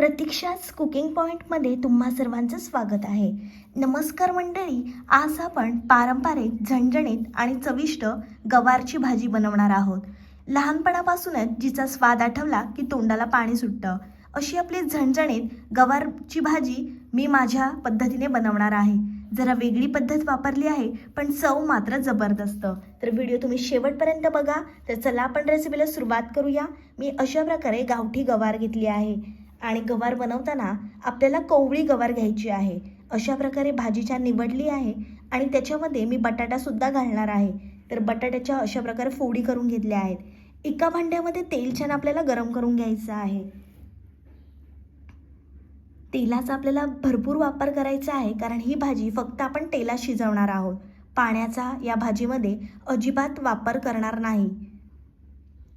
प्रतीक्षाच cooking पॉईंटमध्ये तुम्हा सर्वांचं स्वागत आहे. नमस्कार मंडळी आज आपण पारंपरिक झणझणीत आणि चविष्ट गवारची भाजी बनवणार आहोत. लहानपणापासूनच जिचा स्वाद आठवला की तोंडाला पाणी सुटतं. अशी आपली झणझणीत गवारची भाजी मी माझ्या पद्धतीने बनवणार आहे. जरा वेगळी पद्धत वापरली आहे पण चव मात्र जबरदस्त. तर व्हिडिओ तुम्ही शेवटपर्यंत बघा. तर चला आपण रेसिपीला सुरुवात करूया. मी अशा प्रकारे गावठी गवार घेतली आहे. आणि गवार बनवताना आपल्याला कोवळी गवार घ्यायची आहे. अशा प्रकारे भाजी निवडली आहे आणि त्याच्यामध्ये मी बटाटासुद्धा घालणार आहे. तर बटाट्याच्या अशा प्रकारे फोडी करून घेतल्या आहेत. एका भांड्यामध्ये तेल छान आपल्याला गरम करून घ्यायचं आहे. तेलाचा आपल्याला भरपूर वापर करायचा आहे कारण ही भाजी फक्त आपण तेलात शिजवणार आहोत. पाण्याचा या भाजीमध्ये अजिबात वापर करणार नाही.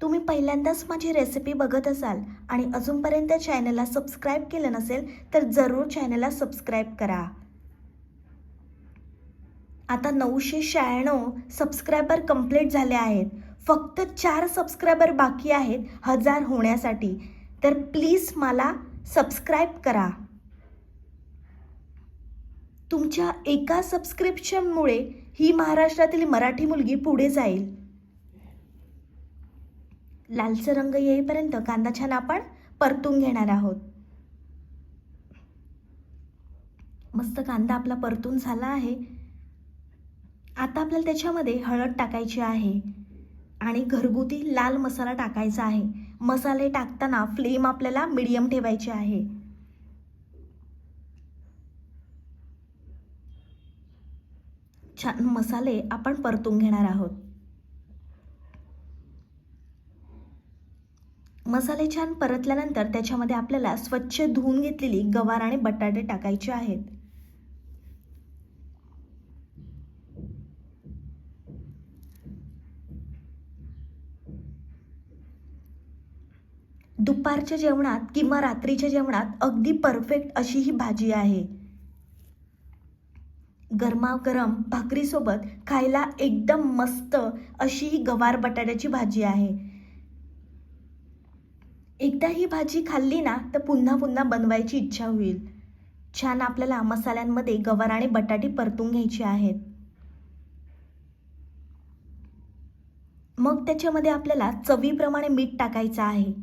तुम्ही पहिल्यांदाच माझी रेसिपी बघत असाल आणि अजूनपर्यंत चॅनलला सबस्क्राईब केलं नसेल तर जरूर चॅनलला सबस्क्राईब करा. आता नऊशे शहाण्णव सबस्क्रायबर कंप्लीट झाले आहेत. फक्त चार सबस्क्रायबर बाकी आहेत हजार होण्यासाठी. तर प्लीज मला सबस्क्राईब करा. तुमच्या एका सबस्क्रिप्शनमुळे ही महाराष्ट्रातील मराठी मुलगी पुढे जाईल. लालसर रंग येईपर्यंत कांदा छान आपण परतून घेणार आहोत. मस्त कांदा आपला परतून झाला आहे. आता आपल्याला त्याच्यामध्ये हळद टाकायची आहे आणि घरगुती लाल मसाला टाकायचा आहे. मसाले टाकताना फ्लेम आपल्याला मिडियम ठेवायची आहे. छान मसाले आपण परतून घेणार आहोत. मसाले छान परतल्यानंतर त्याच्यामध्ये आपल्याला स्वच्छ धुवून घेतलेली गवार आणि बटाटे टाकायचे आहेत. दुपारच्या जेवणात किंवा रात्रीच्या जेवणात अगदी परफेक्ट अशी ही भाजी आहे. गरमागरम भाकरीसोबत खायला एकदम मस्त अशी ही गवार बटाट्याची भाजी आहे. एकदा ही भाजी खाल्ली ना तर पुन्हा पुन्हा बनवायची इच्छा होईल. छान आपल्याला मसाल्यांमध्ये गवार आणि बटाटे परतून घ्यायची आहेत. मग त्याच्यामध्ये आपल्याला चवीप्रमाणे मीठ टाकायचं आहे.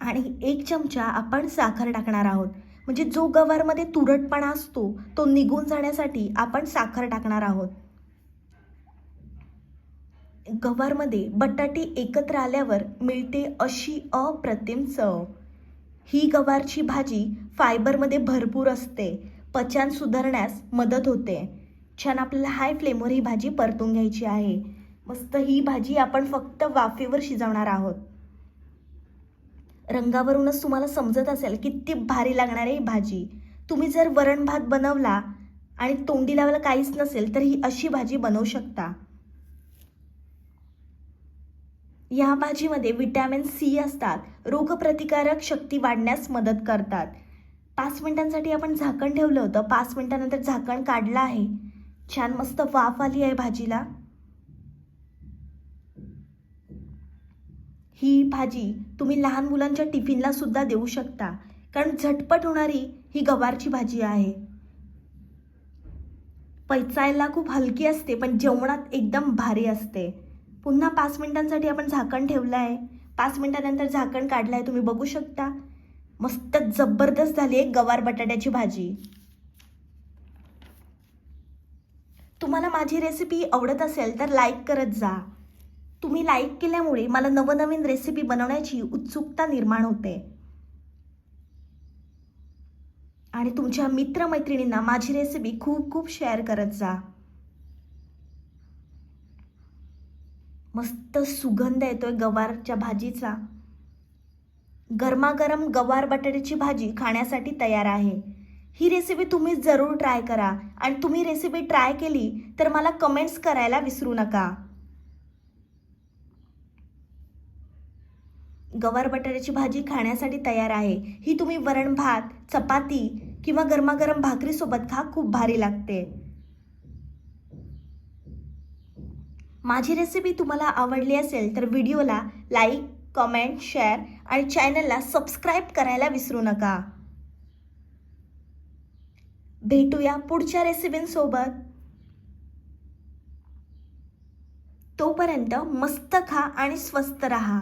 आणि एक चमचा आपण साखर टाकणार आहोत. म्हणजे जो गवारमध्ये तुरटपणा असतो तो निघून जाण्यासाठी आपण साखर टाकणार आहोत. गवारमध्ये बटाटे एकत्र आल्यावर मिळते अशी अप्रतिम चव. ही गवारची भाजी फायबरमध्ये भरपूर असते. पचन सुधारण्यास मदत होते. छान आपल्याला हाय फ्लेमवर ही भाजी परतून घ्यायची आहे. मस्त ही भाजी आपण फक्त वाफेवर शिजवणार आहोत. रंगावरूनच तुम्हाला समजत असेल किती भारी लागणार आहे ही भाजी. तुम्ही जर वरण भात बनवला आणि तोंडी लावायला काहीच नसेल तर ही अशी भाजी बनवू शकता. या भाजीमध्ये विटॅमिन सी असतात. रोगप्रतिकारक शक्ती वाढण्यास मदत करतात. पाच मिनटांसाठी आपण झाकण ठेवलं होतं. पाच मिनटानंतर झाकण काढलं आहे. छान मस्त वाफ आली आहे भाजीला. ही भाजी तुम्ही लहान मुलांच्या टिफिनला सुद्धा देऊ शकता. कारण झटपट होणारी ही गवारची भाजी आहे. पैचायला खूप हलकी असते पण जेवणात एकदम भारी असते. पुन्हा पाच मिनटांसाठी आपण झाकण ठेवलं आहे पाच मिनटानंतर झाकण काढलं आहे तुम्ही बघू शकता. मस्त जबरदस्त झाली आहे गवार बटाट्याची भाजी. तुम्हाला माझी रेसिपी आवडत असेल तर लाईक करत जा. तुम्ही लाईक केल्यामुळे मला नवनवीन रेसिपी बनवण्याची उत्सुकता निर्माण होते. आणि तुमच्या मित्रमैत्रिणींना माझी रेसिपी खूप खूप शेअर करत जा. मस्त सुगंध येतोय गवारच्या भाजीचा. गरमागरम गवार बटाट्याची भाजी खाण्यासाठी तयार आहे. ही रेसिपी तुम्ही जरूर ट्राय करा. आणि तुम्ही रेसिपी ट्राय केली तर मला कमेंट्स करायला विसरू नका. गवार बटाट्याची भाजी खाण्यासाठी तयार आहे. ही तुम्ही वरण भात चपाती किंवा गरमागरम भाकरीसोबत खा खूप भारी लागते. माझी रेसिपी तुम्हाला आवडली असेल तर व्हिडिओला लाईक कमेंट शेअर आणि चॅनलला सबस्क्राईब करायला विसरू नका. भेटूया पुढच्या रेसिपींसोबत तोपर्यंत मस्त खा आणि स्वस्त रहा.